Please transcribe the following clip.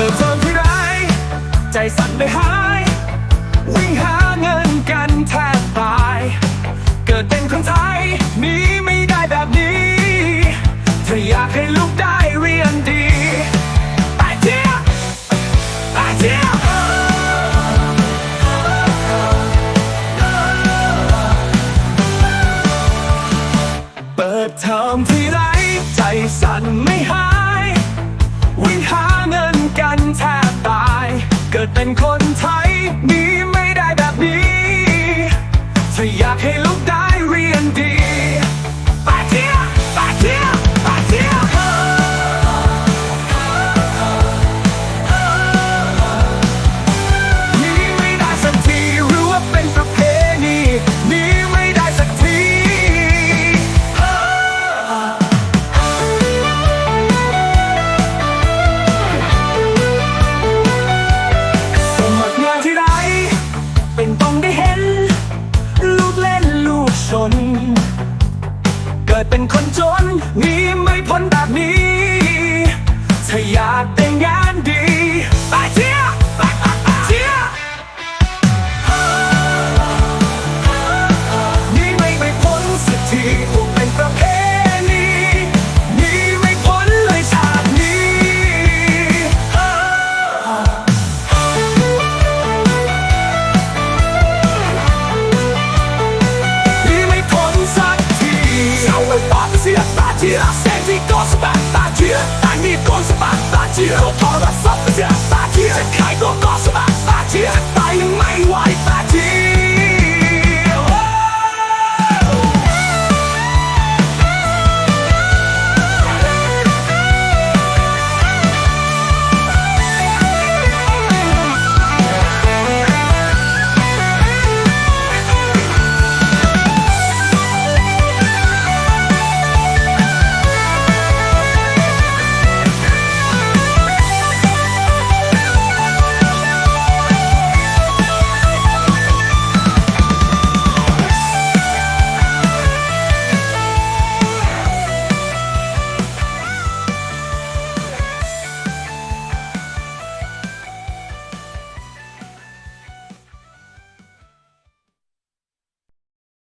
ปิดเทอมที่ไรใจสั่นเลยหาย วิ่งหาเงินกันแทบตาย เกิดเป็นคนไทยหนีไม่ได้แบบนี้ ถ้าอยากให้ลูกได้เรียนดีไปเที่ยวไปเที่ยวเปิดเทอมที่ไรใจสั่นไม่หาย วิ่งหาเงิน แทบตาย เกิดเป็นคนไทยหนีไม่ ลู Anti-Ghostbusters, Anti-Ghostbusters, Anti-Ghostbusters,